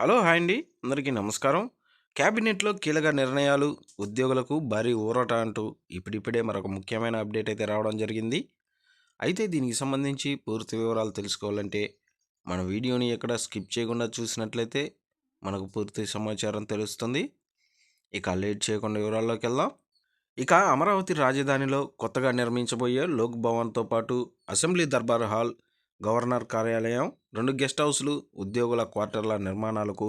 Hello hi అండి. అందరికీ నమస్కారం. క్యాబినెట్లో కీలక నిర్ణయాలు ఉద్యోగులకు భారీ ఊరట అంటూ ఇప్పుడిప్పుడే మరొక ముఖ్యమైన అప్డేట్ అయితే రావడం జరిగింది. అయితే దీనికి సంబంధించి పూర్తి వివరాలు తెలుసుకోవాలంటే మన వీడియోని ఎక్కడ స్కిప్ చేయకుండా చూసినట్లయితే మనకు పూర్తి సమాచారం తెలుస్తుంది. ఇక లేట్ చేయకుండా వివరాల్లోకి వెళ్దాం. ఇక అమరావతి రాజధానిలో కొత్తగా నిర్మించబోయే లోక్ భవన్తో పాటు అసెంబ్లీ దర్బార్ హాల్ గవర్నర్ కార్యాలయం రెండు గెస్ట్ హౌస్లు ఉద్యోగుల క్వార్టర్ల నిర్మాణాలకు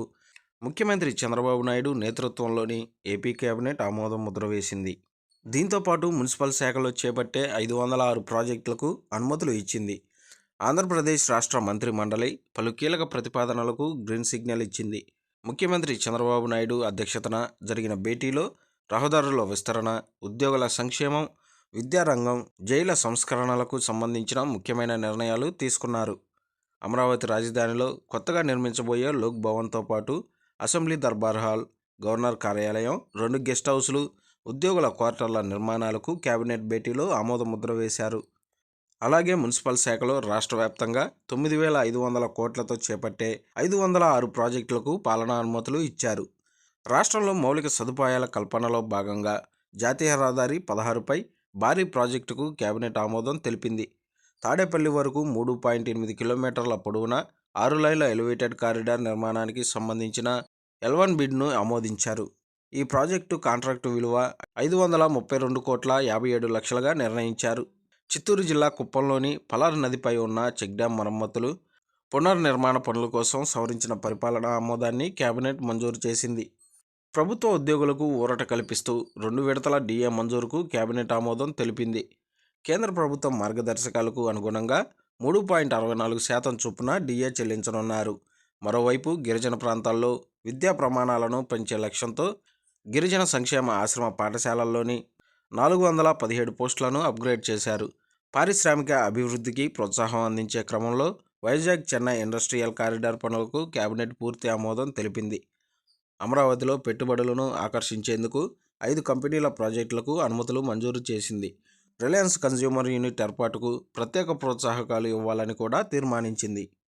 ముఖ్యమంత్రి చంద్రబాబు నాయుడు నేతృత్వంలోని ఏపీ కేబినెట్ ఆమోదం ముద్ర వేసింది. దీంతో పాటు మున్సిపల్ శాఖలో చేపట్టే ఐదు వందల ఆరు ప్రాజెక్టులకు అనుమతులు ఇచ్చింది. ఆంధ్రప్రదేశ్ రాష్ట్ర మంత్రి మండలి పలు కీలక ప్రతిపాదనలకు గ్రీన్ సిగ్నల్ ఇచ్చింది. ముఖ్యమంత్రి చంద్రబాబు నాయుడు అధ్యక్షతన జరిగిన భేటీలో రహదారుల విస్తరణ ఉద్యోగుల సంక్షేమం విద్యారంగం జైల సంస్కరణలకు సంబంధించిన ముఖ్యమైన నిర్ణయాలు తీసుకున్నారు. అమరావతి రాజధానిలో కొత్తగా నిర్మించబోయే లోక్ భవన్తో పాటు అసెంబ్లీ దర్బార్ హాల్ గవర్నర్ కార్యాలయం రెండు గెస్ట్ హౌస్లు ఉద్యోగుల క్వార్టర్ల నిర్మాణాలకు కేబినెట్ భేటీలో ఆమోదముద్ర వేశారు. అలాగే మున్సిపల్ శాఖలో రాష్ట్ర వ్యాప్తంగా తొమ్మిది వేల ఐదు వందల కోట్లతో చేపట్టే ఐదు వందల ఆరు ప్రాజెక్టులకు పాలనా అనుమతులు ఇచ్చారు. రాష్ట్రంలో మౌలిక సదుపాయాల కల్పనలో భాగంగా జాతీయ రహదారి పదహారుపై భారీ ప్రాజెక్టుకు కేబినెట్ ఆమోదం తెలిపింది. తాడేపల్లి వరకు మూడు పాయింట్ ఎనిమిది కిలోమీటర్ల పొడవున ఆరు లైన్ల ఎలివేటెడ్ కారిడార్ నిర్మాణానికి సంబంధించిన ఎల్వన్ బిడ్ను ఆమోదించారు. ఈ ప్రాజెక్టు కాంట్రాక్టు విలువ ఐదు వందల ముప్పై రెండు కోట్ల యాభై ఏడు లక్షలుగా నిర్ణయించారు. చిత్తూరు జిల్లా కుప్పంలోని పలార్ నదిపై ఉన్న చెక్ డ్యాం మరమ్మతులు పునర్నిర్మాణ పనుల కోసం సవరించిన పరిపాలనా ఆమోదాన్ని కేబినెట్ మంజూరు చేసింది. ప్రభుత్వ ఉద్యోగులకు ఊరట కల్పిస్తూ రెండు విడతల డిఏ మంజూరుకు కేబినెట్ ఆమోదం తెలిపింది. కేంద్ర ప్రభుత్వం మార్గదర్శకాలకు అనుగుణంగా మూడు పాయింట్ అరవై నాలుగు శాతం చొప్పున డిఏ చెల్లించనున్నారు. మరోవైపు గిరిజన ప్రాంతాల్లో విద్యా ప్రమాణాలను పెంచే లక్ష్యంతో గిరిజన సంక్షేమ ఆశ్రమ పాఠశాలల్లోని నాలుగు వందల పదిహేడు పోస్టులను అప్గ్రేడ్ చేశారు. పారిశ్రామిక అభివృద్ధికి ప్రోత్సాహం అందించే క్రమంలో వైజాగ్ చెన్నై ఇండస్ట్రియల్ కారిడార్ పనులకు కేబినెట్ పూర్తి ఆమోదం తెలిపింది. అమరావతిలో పెట్టుబడులను ఆకర్షించేందుకు ఐదు కంపెనీల ప్రాజెక్టులకు అనుమతులు మంజూరు చేసింది. రిలయన్స్ కన్జ్యూమర్ యూనిట్ ఏర్పాటుకు ప్రత్యేక ప్రోత్సాహకాలు ఇవ్వాలని కూడా తీర్మానించింది.